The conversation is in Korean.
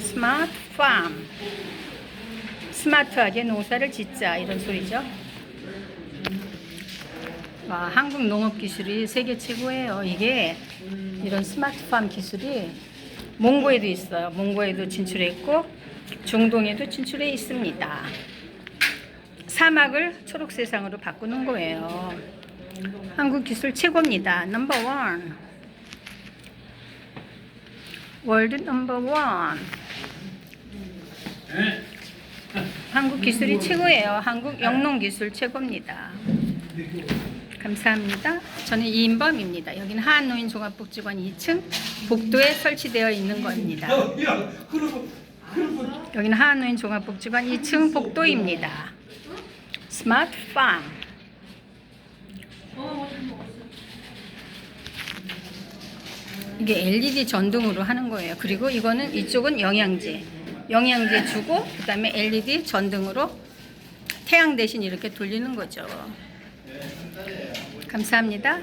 스마트 팜. 스마트하게 농사를 짓자 이런 소리죠. 와, 한국 농업 기술이 세계 최고예요. 이게 이런 스마트 팜 기술이 몽고에도 있어요. 몽고에도 진출했고 중동에도 진출해 있습니다. 사막을 초록 세상으로 바꾸는 거예요. 한국 기술 최고입니다. 넘버 원. 월드 넘버 원. 한국 기술이 최고예요. 한국 영농 기술 최고입니다. 감사합니다. 저는 이인범입니다. 여기는 한노인 종합복지관 2층 복도에 설치되어 있는 겁니다. 여기는 한노인 종합복지관 2층 복도입니다. 스마트 팜. 이게 LED 전등으로 하는 거예요. 그리고 이거는 이쪽은 영양제. 영양제 주고 그다음에 LED 전등으로 태양 대신 이렇게 돌리는 거죠. 감사합니다.